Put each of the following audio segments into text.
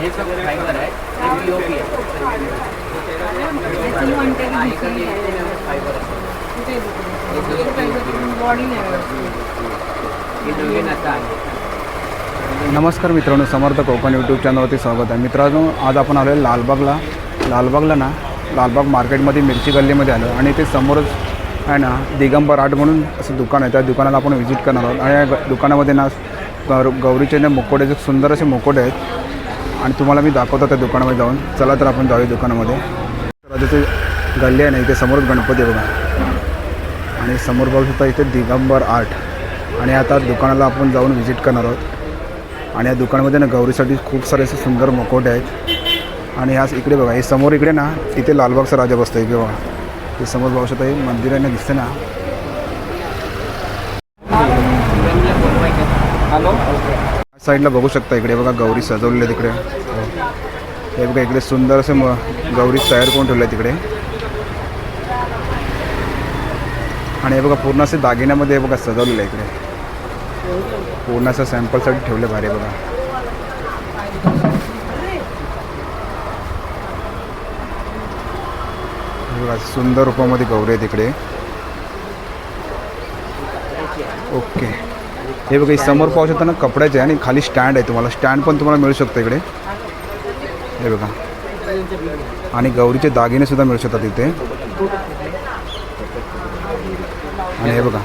हे सगळं फायबर आहे हे फायबर नमस्कार मित्रांनो समर्थ कोकण यूट्यूब चॅनलवरती स्वागत आहे. मित्रांनो आज आपण आलो आहे लालबागला. लालबागला ना लालबाग मार्केटमध्ये मिरची गल्लीमध्ये आलो आणि ते समोरच आहे ना दिगंबर आर्ट म्हणून असं दुकान आहे. त्या दुकानाला आपण व्हिजिट करणार आहोत. आणि या दुकानामध्ये ना गौर गौरीचे ना मुकोटे जे सुंदर असे मुकोडे आहेत. आणि तुम्हाला मी दाखवतो त्या दुकानामध्ये जाऊन. चला तर आपण जाऊया दुकानामध्ये. तर ते गल्ली आहे ना इथे समोरच गणपती बघा. आणि समोर बघू शकता इथे दिगंबर आर्ट. आणि आता दुकानाला आपण जाऊन व्हिजिट करणार आहोत. आणि या दुकानामध्ये ना गौरीसाठी खूप सारे असे सुंदर मुखवटे आहेत. आणि ह्या इकडे बघा हे समोर इकडे ना तिथे लालबागचा राजा बसतो इकडे बघा. हे समोर बघू शकता हे मंदिर आहे ना. दिसते ना साईडला बघू शकता इकडे बघा गौरी सजवलेले तिकडे. हे बघा इकडे सुंदर असे म गौरी तयार करून ठेवले तिकडे. आणि हे बघा पूर्ण असे दागिन्यामध्ये हे बघा सजवलेलं आहे इकडे. पूर्ण असं सॅम्पलसाठी ठेवले भारी बघा. बघा सुंदर रूपामध्ये गौरी आहे तिकडे. ओके. हे बघा समोर पाहू शकता ना कपड्याचे आहे आणि खाली स्टँड आहे तुम्हाला. स्टँड पण तुम्हाला मिळू शकतं इकडे. हे बघा. आणि गौरीचे दागिने सुद्धा मिळू शकतात इथे. आणि हे बघा.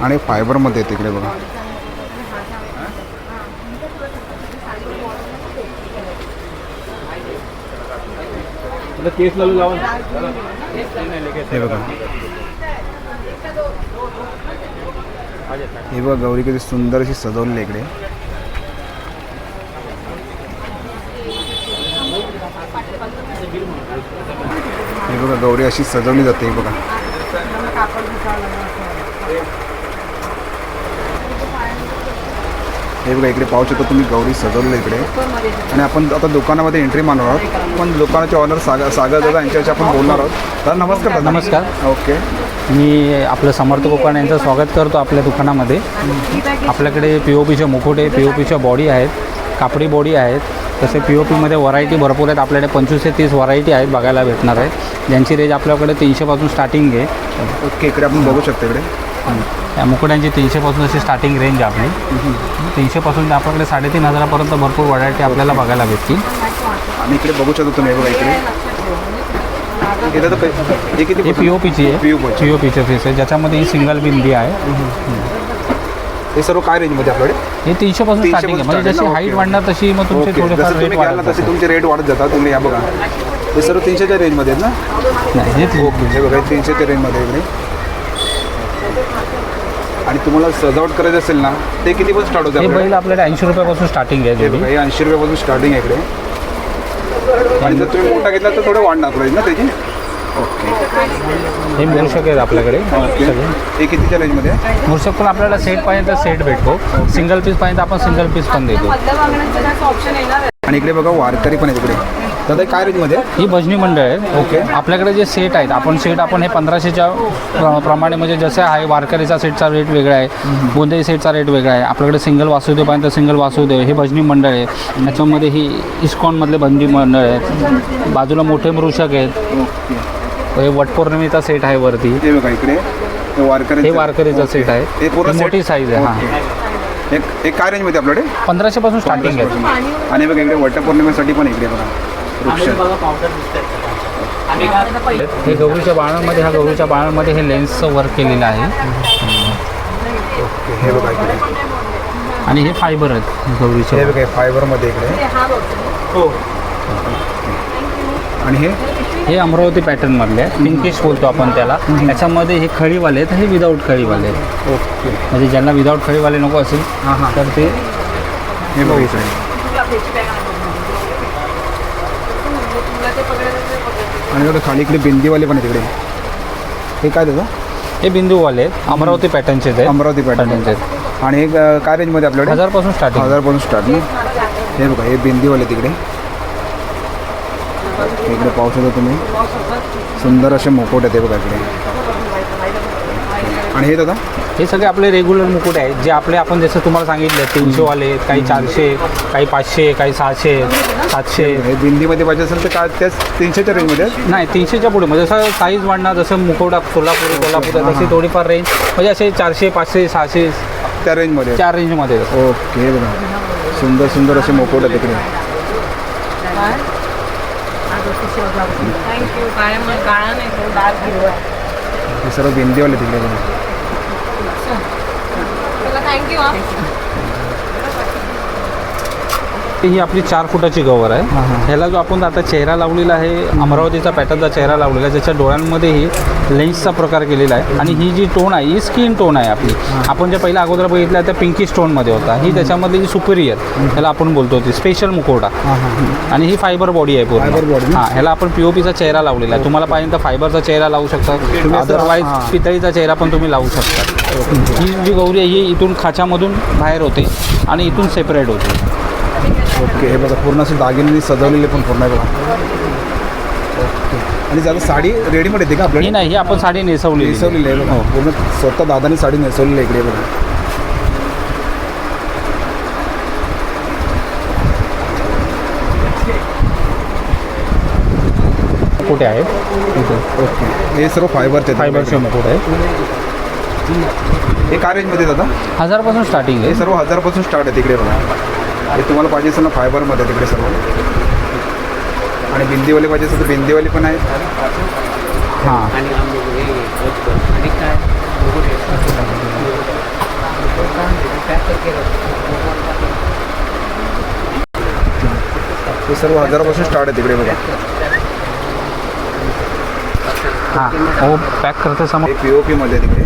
आणि फायबरमध्ये तिकडे बघा. हे बघा. हे बघा गौरी किती सुंदर अशी सजवलेली आहे इकडे. हे बघा गौरी अशी सजवली जाते हे बघा. हे बघा इकडे पाहू शकता तुम्ही गौरी सजवलेलं इकडे. आणि आपण आता दुकानामध्ये एंट्री मारणार आहोत. पण दुकानाचे ऑनर सागर सागर दादा यांच्याशी आपण बोलणार आहोत. दादा नमस्कार नमस्कार. ओके. मी आपलं समर्थ कोकण यांचं स्वागत करतो आपल्या दुकानामध्ये. आपल्याकडे पी ओ पीचे मुकुटे पी ओ पीच्या बॉडी आहेत कापडी बॉडी आहेत. तसे पी ओ पीमध्ये व्हरायटी भरपूर आहेत. आपल्याकडे पंचवीस ते तीस व्हरायटी आहेत बघायला भेटणार आहेत. ज्यांची रेंज आपल्याकडे तीनशेपासून स्टार्टिंग आहे. ओके इकडे आपण बघू शकतो इकडे. या मुकुट्यांची तीनशेपासून अशी स्टार्टिंग रेंज आहे आपली. तीनशेपासून आपल्याकडे साडेतीन हजारापर्यंत भरपूर व्हरायटी आपल्याला बघायला भेटतील. आणि इकडे बघू शकतो तुम्ही बघा इकडे. हे किती पी ओ पीची आहे. पी ओ पीचे पीस आहे. ज्याच्यामध्ये ही सिंगल बिंदी आहे. हे सर्व काय रेंजमध्ये आपल्याकडे? हे तीनशेपासून 300 स्टार्टिंग आहे. म्हणजे जशी हाईट. वाढणार तशी मग तुमचे थोडेफार रेट वाढत तसे तुमचे रेट वाढत जातात. तुम्ही या बघा. हे सर्व तीनशेच्या रेंजमध्ये आहेत ना? नाही हे बघा तीनशेच्या रेंजमध्ये इकडे. आणि तुम्हाला सजावट करायची असेल ना ते किती पण स्टार्ट होते हे? बैल आपल्याकडे ऐंशी रुपयापासून स्टार्टिंग आहे हे जोडी. बघा हे ऐंशी रुपयापासून स्टार्टिंग आहे इकडे. आणि जर तुम्ही मोठा घेतला तर थोडं वाढणार प्राईज ना त्याची? ओके हे मूर्षक आहेत आपल्याकडे. ओके सगळे. हे कितीच्या रेंजमध्ये आहे मूर्षक पण आपल्याला सेट पाहिजे तर सेट भेटतो. सिंगल पीस पाहिजे तर आपण सिंगल पीस पण देतो. आणि इकडे बघा वारकरी पण आहे तिकडे दादा काय रेंजमध्ये? ही भजनी मंडळ आहे. ओके. आपल्याकडे जे सेट आहेत आपण सेट आपण हे पंधराशेच्या प्र- प्रमाणे म्हणजे जसे आहे वारकरीचा सेटचा रेट वेगळा आहे गोंधळी सेटचा रेट वेगळा आहे आपल्याकडे सिंगल वासुदेव पाहिजे तर सिंगल वासुदेव हे भजनी मंडळ आहे. त्याच्यामध्ये ही इस्कॉनमधले बंदी मंडळ आहेत. बाजूला मोठे मृषक आहेत. हे वटपौर्णिमेचा सेट आहे वरती. हे बघा इकडे. हे वारकरी हे वारकरीचा सेट आहे? मोठी साईज आहे हां. हे हे काय रेंजमध्ये आपल्याकडे? पंधराशेपासून स्टार्टिंग आहे. आणि बघा इकडे वटपौर्णिमेसाठी पण इकडे बघा. हे गौरीच्या बाळांमध्ये ह्या गौरीच्या बाळांमध्ये हे लेन्सचं वर्क केलेलं आहे. हे बघा आणि हे फायबर आहेत गौरीचे. हे फायबरमध्ये इकडे. हो आणि हे? हे अमरावती पॅटर्न मधले आहे पिंकिश बोलतो आपण त्याला. त्याच्यामध्ये हे खळीवाले आहेत हे विदाऊट खळीवाले आहेत. ओके. म्हणजे ज्यांना विदाऊट खळीवाले नको असेल हां हां. तर ते हे बघा आणि बघा खाली इकडे बिंदीवाले पण आहेत तिकडे हे काय त्याचं? हे बिंदूवाले आहेत. अमरावती पॅटर्नचे आहेत. अमरावती पॅटर्नचे. आहेत. आणि हे अं, काय रेंजमध्ये आपल्याकडे? हजारपासून स्टार्टिंग हजारपासून स्टार्ट हे बघा हे बिंदीवाले तिकडे इकडे पाहू शकता तुम्ही. सुंदर असे मुकुट आहेत हे बघा इकडे. आणि हे दादा? हे सगळे आपले रेग्युलर मुकुट आहेत. जे आपले आपण जसं तुम्हाला सांगितलं तीनशेवाले काही चारशे काही पाचशे काही सहाशे सातशे हे बिंदीमध्ये पाहिजे असेल तर काय त्याच तीनशेच्या रेंजमध्ये आहेत? नाही तीनशेच्या पुढे. म्हणजे जसं साईज वाढणार जसं मुकोटा सोलापूर कोल्हापूर आहे, तशी थोडीफार रेंज म्हणजे असे चारशे पाचशे सहाशे त्या रेंजमध्ये आहेत. चार रेंजमध्ये ओके हे बघा. सुंदर सुंदर असे मुकुट आहेत तिकडे. थँक्यू काळा नाही तो डार्क हिरवा आहे. हे सर्व बिंदीवाले तिकडे थँक्यू हा ही आपली चार फुटाची गवर आहे. ह्याला जो आपण आता चेहरा लावलेला आहे अमरावतीचा पॅटर्नचा चेहरा लावलेला आहे ज्याच्या डोळ्यांमध्येही लेन्सचा प्रकार केलेला आहे. आणि ही जी टोन आहे ही स्किन टोन आहे आपली. आपण जे पहिल्या अगोदर बघितलं त्या पिंकी स्टोनमध्ये होता. ही त्याच्यामधली जी सुपिरियर ह्याला आपण बोलतो ती स्पेशल मुखवटा आणि ही फायबर बॉडी आहे पूर्ण? हां ह्याला आपण पीओपीचा चेहरा लावलेला आहे. तुम्हाला पाहिजे तर फायबरचा चेहरा लावू शकता. अदरवाईज. पितळीचा चेहरा पण तुम्ही लावू शकता. ही जी गौरी आहे ही इथून खाच्यामधून बाहेर होते आणि इथून सेपरेट होते. ओके हे बघा पूर्ण असे दागिने सजवलेले पण पूर्ण आहे बघा. ओके. आणि जरा साडी रेडीमेड येते का ही आपल्याला नाही ही आपण साडी नेसवली नेसवलेली आहे बघा. पूर्ण स्वतः दादानी साडी नेसवलेली आहे इकडे बघा. कुठे आहे? ओके. हे सर्व फायबरचे आहेत. फायबरचे मुकुट आहे? हे काय रेंजमध्ये दादा? हजारपासून स्टार्टिंग हे आहे सर्व हजारपासून स्टार्ट आहे तिकडे बघा. हे तुम्हाला पाहिजे असेल ना फायबरमध्ये तिकडे सर्व. आणि बिंदीवाले पाहिजे असेल तर बिंदीवाली पण आहे. हां. हे हे सर्व हजारापासून स्टार्ट आहे तिकडे बघा. हां. हो पॅक करते समोर. पी ओ पीमध्ये तिकडे.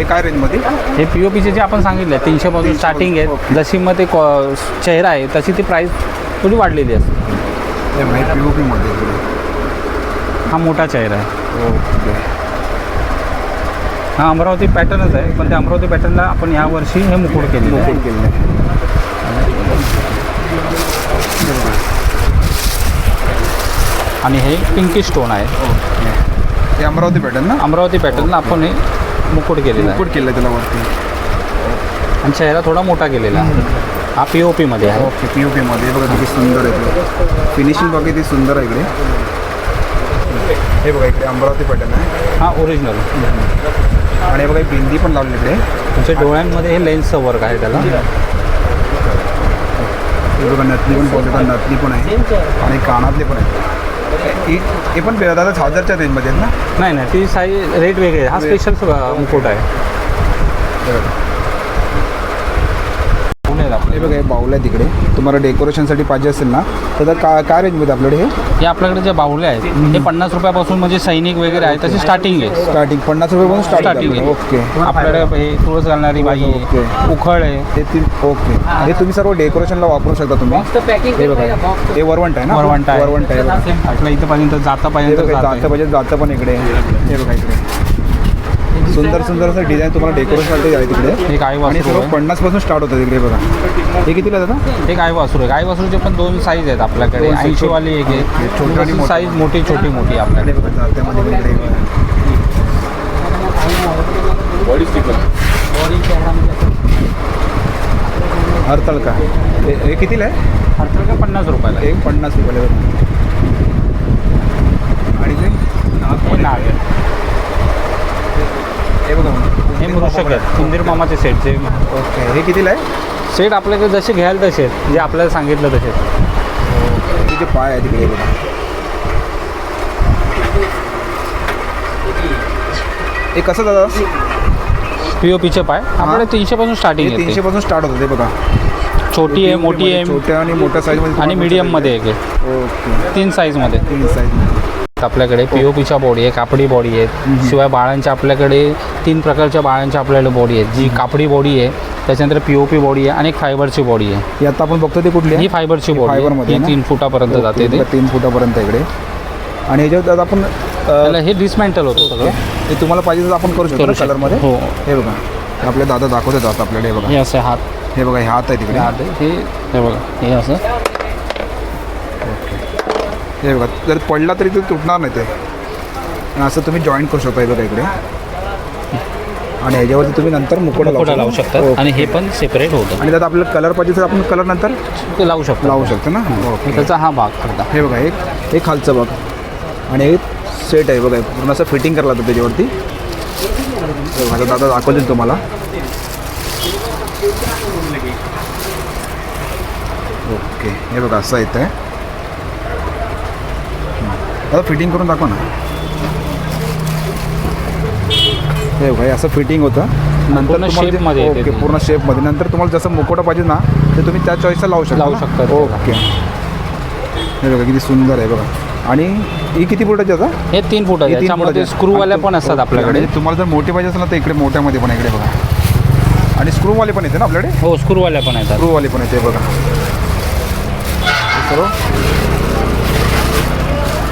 हे काय रेंजमध्ये हे पी ओ पीचे जे आपण सांगितले तीनशेपासून स्टार्टिंग आहे. जशी मग ते कॉ- चेहरा आहे तशी ती प्राईस थोडी वाढलेली असते हे पी ओ पीमध्ये हा मोठा चेहरा आहे. ओके. हा अमरावती पॅटर्नच आहे पण त्या अमरावती पॅटर्नला आपण यावर्षी हे आहे. मुकुट केलेलं आहे. आणि हे पिंकी स्टोन आहे. हे अमरावती पॅटर्न ना? अमरावती पॅटर्नला आपण हे मुकुट केलेलं आहे. मुकुट केलं त्याला वरती. आणि चेहरा थोडा मोठा केलेला आहे. हा पी ओ पीमध्ये आहे. ओके पी ओ पीमध्ये बघा किती सुंदर आहे फिनिशिंग बघा किती सुंदर आहे इकडे. हे बघा इकडे अमरावती पॅटर्न आहे. हा ओरिजिनल आणि हे बघा ही बिंदी पण लावली इकडे. तुमच्या डोळ्यांमध्ये हे लेन्सचं वर्क आहे त्याला. हे बघा नथनी पण शकता नथनी पण आहे. आणि कानातले पण आहे हे हे पण दादा हजारच्या रेंजमध्ये आहेत ना? नाही नाही ती साईज रेट वेगळे आहे. हा स्पेशल मुकुट आहे. हे बघा. पुणे आहे आपलं. हे बघा हे बाऊल आहे तिकडे. तुम्हाला डेकोरेशनसाठी पाहिजे असेल ना तर त्या का काय रेंजमध्ये आपल्याकडे हे? हे आपल्याकडे जे बाहुले आहेत हे पन्नास रुपयापासून म्हणजे सैनिक वगैरे आहे तशी स्टार्टिंग आहे. स्टार्टिंग पन्नास रुपयापासून स्टार्टिंग स्टार्टिंग आहे. ओके आपल्याकडे हे तुळस घालणारी बाई ओके. आहे उखळ आहे. हे तीन ओके हे तुम्ही सर्व डेकोरेशनला वापरू शकता तुम्ही. हे बघा. हे वरवंट आहे ना? वरवंट आहे. वरवंट आहे. आपल्या इथं पर्यंत जाता हे बघा जातं पाहिजे जातं पण इकडे. हे बघा इकडे. सुंदर सुंदर असं डिझाईन तुम्हाला डेकोरेशनसाठी आहे तिकडे हे गाय आणि वासरू सर्व आहे. पन्नासपासून स्टार्ट होतं तिकडे बघा हे कितीला दादा हे गाय वासरू आहे गाय वासरूचे पण दोन साईज आहेत आपल्याकडे दोन. ऐंशी वाली एक आहे छोटी आणि मोठी. साईज मोठी छोटी मोठी हे आपल्याकडे बघा हरतळ का हे हे कितीला आहे हरतळ का पन्नास रुपयाला आहे. एक पन्नास रुपयाला बघा. आणि ते हे नाग आहे. हे बघा हे मृषक आहेत कुंदीर मामाचे सेटचे ओके. हे कितीला आहे? सेट आपल्याकडे जसे घ्याल तसे आहेत. जे आपल्याला सांगितलं तसे तिचे पाय आहे तिकडे बघा. हे कसं दादा? पी ओ पीचे पाय. आपल्याकडे तीनशेपासून स्टार्टिंग तीनशे आहे पासून स्टार्ट होतं ते बघा. छोटी आहे मोठी आहे. छोट्या आणि मोठ्या साईजमध्ये आणि मीडियममध्ये एक आहे. ओके. तीन साईजमध्ये तीन साईज आपल्याकडे. पी ओ पीच्या बॉडी आहे कापडी बॉडी आहेत. शिवाय बाळांच्या आपल्याकडे तीन प्रकारच्या बाळांच्या आपल्याकडे बॉडी आहेत. जी कापडी बॉडी आहे त्याच्यानंतर पी ओ पी बॉडी आहे आणि एक फायबरची बॉडी आहे. ही आता आपण बघतो ते कुठली आहे? ही फायबरची ही बॉडी फायबरमध्ये ही ना? तीन फुटापर्यंत जाते ते. तीन फुटापर्यंत इकडे. आणि ह्याच्यात आपण हे डिसमेंटल होतं सगळं. हे तुम्हाला पाहिजे तर आपण करू शकतो. कलरमध्ये हो. हे बघा. हे आपले दादा दाखवतात आता आपल्याकडे हे बघा. हे असे हात. हे बघा हे हात आहे तिकडे हे हात आहे. हे हे बघा. हे असं. हे बघा जर पडला तरी तो तुटणार नाही ते. आणि असं तुम्ही जॉईन करू शकता हे बघा इकडे. आणि ह्याच्यावरती तुम्ही नंतर मुकोटा फोटो लावू शकतात ओके. आणि हे पण सेपरेट होतं. आणि त्यात आपल्याला कलर पाहिजे तर आपण कलर नंतर ते लावू शकतो. लावू शकतो ना? हे. त्याचा हा भाग करता. हे बघा एक एक खालचं बघ. आणि एक सेट आहे बघा पूर्ण असं फिटिंग करायला लागतं त्याच्यावरती. हे आता दादा दाखवतील तुम्हाला. ओके हे बघा असं येतं आहे दादा फिटिंग करून दाखवा ना. हे हे असं फिटिंग होतं. नंतर तुम्हाला ओके. पूर्ण शेपमध्ये नंतर तुम्हाला जसं मुकोटा पाहिजे ना ते तुम्ही त्या चॉईसला लावू शकता लावू? शकता. ओके. हे बघा किती सुंदर आहे बघा. आणि ही किती फुटाची आता हे? तीन फुट फुटाची. स्क्रूवाल्या पण असतात. आपल्याकडे. तुम्हाला जर मोठी पाहिजे असेल ना तर इकडे मोठ्यामध्ये पण इकडे बघा. आणि स्क्रूवाले पण येते ना आपल्याकडे? हो स्क्रूवाल्या पण येतात. स्क्रूवाले पण येते बघा. सर्व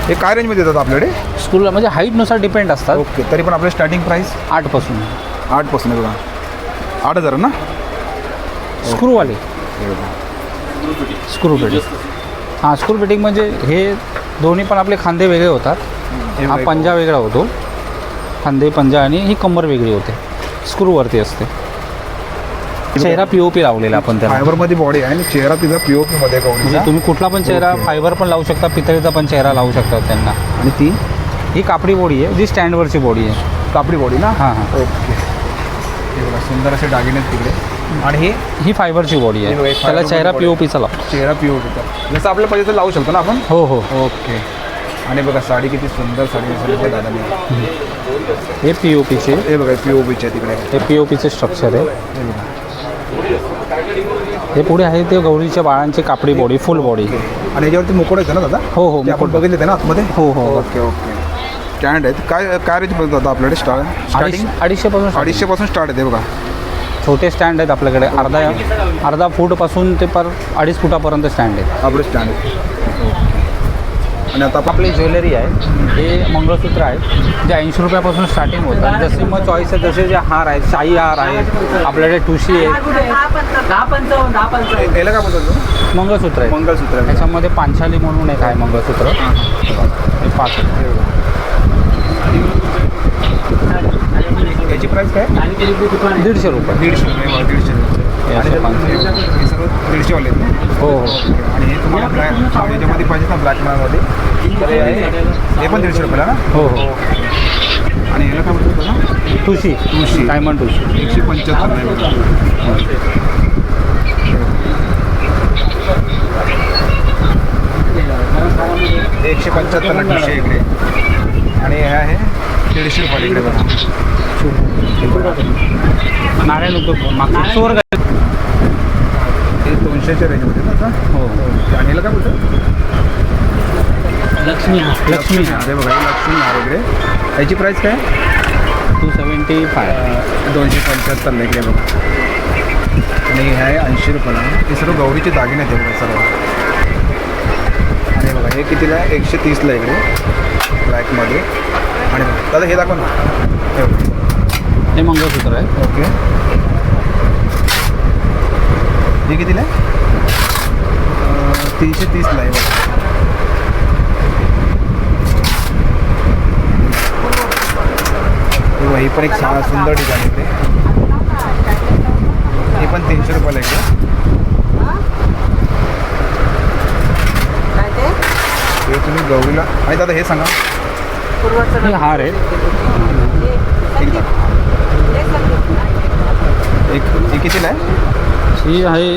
हे काय रेंजमध्ये येतात आपल्याकडे? स्क्रू म्हणजे हाईटनुसार डिपेंड असतात. ओके तरी पण आपल्या स्टार्टिंग प्राईस आठपासून आठपासून आहे बघा. आठ हजार ना? स्क्रूवाले. हे बघा. Screw fitting. हां स्क्रू फिटिंग म्हणजे हे दोन्ही पण आपले खांदे वेगळे होतात. हे पंजा वेगळा होतो. खांदे पंजा आणि ही कंबर वेगळी होते. स्क्रूवरती असते. चेहरा पी ओ पी लावलेला आपण त्याला. फायबरमध्ये बॉडी आहे आणि चेहरा तिचा पी ओ पीमध्ये म्हणजे तुम्ही कुठला पण चेहरा. फायबर पण लावू शकता पितळीचा पण चेहरा लावू शकता त्यांना. आणि ती? ही कापडी बॉडी आहे जी स्टँडवरची बॉडी आहे. कापडी बॉडी ना? हां हां. ओके बघा सुंदर असे दागिने आहेत तिकडे. आणि हे? ही फायबरची बॉडी आहे. त्याला चेहरा body. पी ओ पीचा लाव. चेहरा पी ओ पीचा जसं आपल्या पाहिजे तर लावू शकतो ना आपण? हो हो. ओके आणि बघा साडी किती सुंदर साडी नेसवली दादाने हे पी ओ पीचे हे बघा पी ओ पीचे तिकडे. हे पी ओ पीचे स्ट्रक्चर आहे. हे पुढे आहे ते गौरीच्या बाळांची कापडी बॉडी फुल बॉडी आणि याच्यावरती मुकुट येतं ना दादा? हो हो ते आपण मुकुट. बघितले ते ना आतमध्ये? हो हो. Okay okay. स्टँड आहेत. काय काय रेंज पर्यंत जातं आपल्याकडे? स्टार्ट स्टार्टिंग अडीचशे start. अडीचशे पासून स्टार्ट आहे ते बघा. छोटे स्टँड आहेत आपल्याकडे. अर्धा अर्धा फूटपासून ते पर अडीच फुटापर्यंत स्टँड आहेत. आपले स्टँड आणि आता आपली ज्वेलरी आहे हे मंगळसूत्र आहे जे ऐंशी रुपयापासून स्टार्टिंग होतं. आणि जसे मग चॉईस आहे जसे जे हार आहेत शाही हार आहेत आपल्याकडे ठुशी आहे याला काय बोलतात मंगळसूत्र आहे. मंगळसूत्र. त्याच्यामध्ये पांचाली म्हणून एक आहे मंगळसूत्र. हे पाच. याची प्राईस काय? दीडशे रुपये. दीडशे रुपये. दीडशे. आणि. हे सर्व दीडशेवाले आहेत ना? हो हो. आणि हे तुम्हाला ब्लॅक याच्यामध्ये पाहिजे ना ब्लॅक तर हे आहे हे पण दीडशे रुपयाला ना? हो हो. आणि याला काय तुळशी. तुळशी. डायमंड तुळशी. एकशे पंच्याहत्तर नाही बघा. हे एकशे पंच्याहत्तरला दीडशे इकडे. आणि हे आहे दीडशे रुपयाला इकडे बघा. नारायण उद्योग मागचे चोर काय हे दोनशेच्या रेंजमध्ये ना आता? हो. आणि याला काय बोलतो लक्ष्मी लक्ष्मी अरे बघा हे लक्ष्मी हार इकडे. याची प्राईस काय? Two seventy five. दोनशे पंच्याहत्तरला इकडे बघा. आणि हे आहे ऐंशी रुपयाला. हे सर्व गौरीचे दागिने आहेत हे बघा सर्व. आणि बघा हे कितीला एकशे तीसला इकडे. ब्लॅकमध्ये आणि दादा हे दाखवा ना. हे बघा. हे मंगळसूत्र आहे. ओके. हे कितीला आहे? अं, तीनशे तीसला आहे बघा. हे बघा, ही पण एक सा सुंदर डिझाईन इकडे हे पण तीनशे रुपयाला इकडे हे तुम्ही गौरीला आणि दादा हे सांगा. हे हार आहे. एक हे कितीला आहे? ही आहे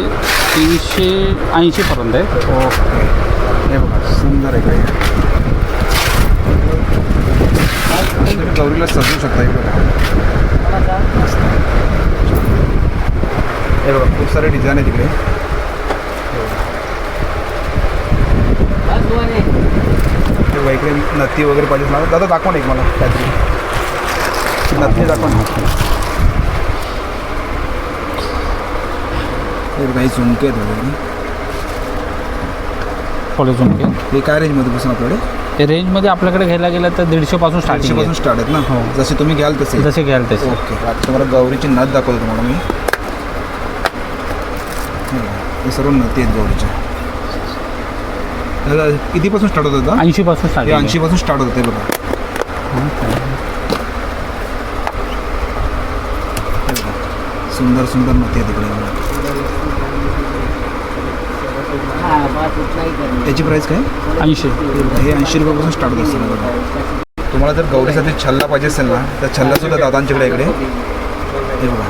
तीनशे ऐंशीपर्यंत आहे. ओके. हे बघा सुंदर आहे काही. गौरीला सजवू शकता हे बघा खूप सारे डिझाईन आहे तिकडे हे बघा इकडे नथी वगैरे पाहिजे मला. दादा दाखवा ना एक मला काहीतरी. नथी दाखवा ना. हे बघा ही झुमके आहेत वगैरे. थोडे झुमके. हे काय रेंजमध्ये बसून आपल्याकडे? रेंजमध्ये आपल्याकडे घ्यायला गेलं तर दीडशेपासून चारशे स्टार्टिंगपासून स्टार्ट आहेत ना? हो. जसे तुम्ही घ्याल तसे. जसे घ्याल तसे. ओके. आता तुम्हाला गौरीची नथ दाखवतो तुम्हाला मी. हे सर्व नथी आहेत गौरीच्या. कितीपासून स्टार्ट होतं दादा ऐंशीपासून हे स्टार्टिंग ऐंशीपासून स्टार्ट होतं बघा. सुंदर सुंदर नथी आहे तिकडे. त्याची प्राईस काय? ऐंशी. हे ऐंशी रुपयापासून स्टार्ट होत असेल बघा. तुम्हाला जर गौरीसाठी छल्ला पाहिजे असेल ना तर छल्लासुद्धा दादांच्याकडे इकडे हे बघा.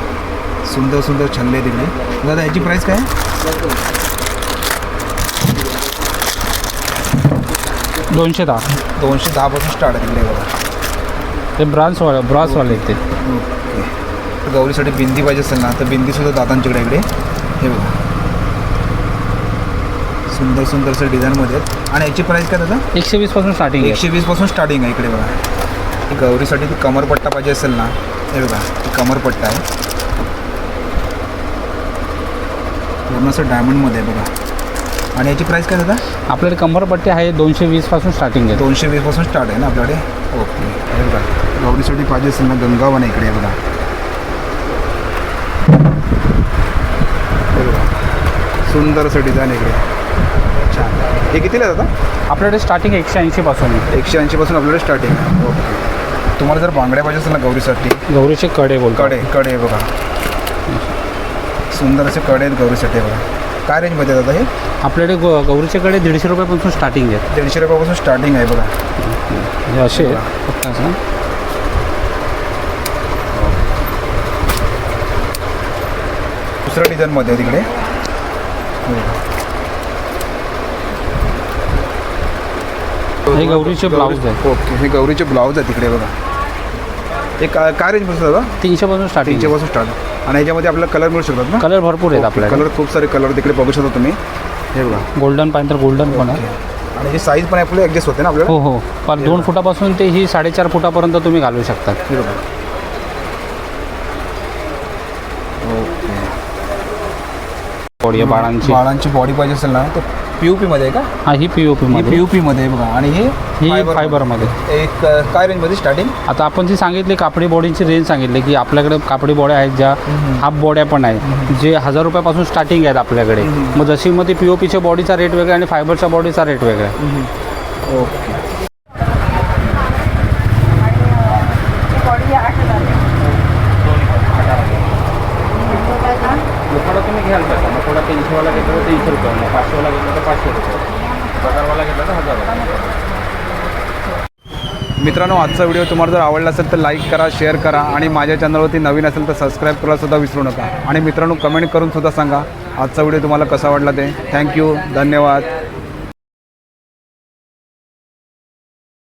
सुंदर सुंदर छल्ले तिकडे दादा याची प्राईस काय? दोनशे दहा. दोनशे दहापासून स्टार्ट आहे तिकडे बघा. ते ब्रान्सवाले ब्रासवाले आहेत ते. ओके. तर गौरीसाठी बिंदी पाहिजे असेल ना तर बिंदीसुद्धा दादांच्याकडे इकडे हे बघा. सुंदर सुंदरसं डिझाईनमध्ये आहेत. आणि याची प्राईस काय दादा? एकशे वीसपासून स्टार्टिंग आहे. एकशे वीसपासून स्टार्टिंग आहे इकडे बघा. ही गौरीसाठी ती कमरपट्टा पाहिजे असेल ना हे बघा ती कमरपट्टा आहे. पूर्ण असं डायमंडमध्ये आहे बघा. आणि याची प्राईस काय दादा? आपल्याकडे कंबरपट्टी आहे दोनशे वीसपासून स्टार्टिंग आहे. दोनशे वीसपासून स्टार्ट आहे ना आपल्याकडे? ओके हे बघा. गौरीसाठी पाहिजे असेल ना गंगावन इकडे बघा. सुंदर असं डिझाईन आहे इकडे. छान. हे कितीला दादा? आपल्याकडे स्टार्टिंग एकशे ऐंशीपासून आहे. एकशे ऐंशीपासून आपल्याकडे स्टार्टिंग आहे. ओके तुम्हाला जर बांगड्या पाहिजे असेल ना गौरीसाठी गौरीचे कडे बोलतो. कडे कडे बघा. सुंदर असे कडे आहेत गौरीसाठी बघा. काय रेंजमध्ये दादा हे? आपल्याकडे गौ- गौरीचे कडे दीडशे रुपयापासून स्टार्टिंग आहे. दीडशे रुपयापासून स्टार्टिंग आहे बघा. हे असे आहेत फक्त असं. दुसऱ्या डिझाईनमध्ये आहे तिकडे. हे गौरीचे ब्लाऊज आहे. ओके हे गौरीचे ब्लाऊज आहे तिकडे बघा. हे का काय रेंज बसतं दादा? तीनशेपासून स्टार्टिंग तीनशेपासून स्टार्ट आणि याच्यामध्ये आपल्याला कलर मिळू शकतात ना? कलर भरपूर आहेत आपल्याकडे. कलर खूप सारे कलर तिकडे बघू शकता तुम्ही. हे बघा. गोल्डन पाहिजे तर गोल्डन पण आहे. आणि ही साईज पण आपल्याला ॲडजस्ट होते ना आपल्याला? हो हो. पण दोन फुटापासून ते ही साडेचार फुटापर्यंत तुम्ही घालू शकता. हे बघा. ओके बॉडी बाळांची. बाळांची बॉडी पाहिजे असेल ना तर पी यू पीमध्ये आहे का? हा ही पी ओ ही पी मध्ये आहे बघा. आणि हे ही fiber फायबरमध्ये मध्ये. एक अ, काय रेंजमध्ये स्टार्टिंग आता आपण जी सांगितली कापडी बॉडीची रेंज सांगितली की आपल्याकडे कापडी बॉड्या आहेत ज्या हाफ बॉड्या पण आहेत. जे हजार रुपयापासून स्टार्टिंग आहेत आपल्याकडे. मग जशी मग ती पी ओ पीच्या बॉडीचा रेट वेगळा आणि फायबरच्या बॉडीचा रेट वेगळा आहे. ओके थोडा तुम्ही घ्याल का मग थोडा तीनशेवाला घेतला तर तीनशे रुपये मग पाचशेवाला घेतला तर पाचशे रुपये हजारवाला घेतला तर हजार रुपये मित्रांनो आजचा व्हिडिओ तुम्हाला जर आवडला असेल तर लाईक करा शेअर करा आणि माझ्या चॅनलवरती नवीन असेल तर सबस्क्राईब करायलासुद्धा विसरू नका. आणि मित्रांनो कमेंट करूनसुद्धा सांगा आजचा व्हिडिओ तुम्हाला कसा वाटला ते. थँक्यू धन्यवाद.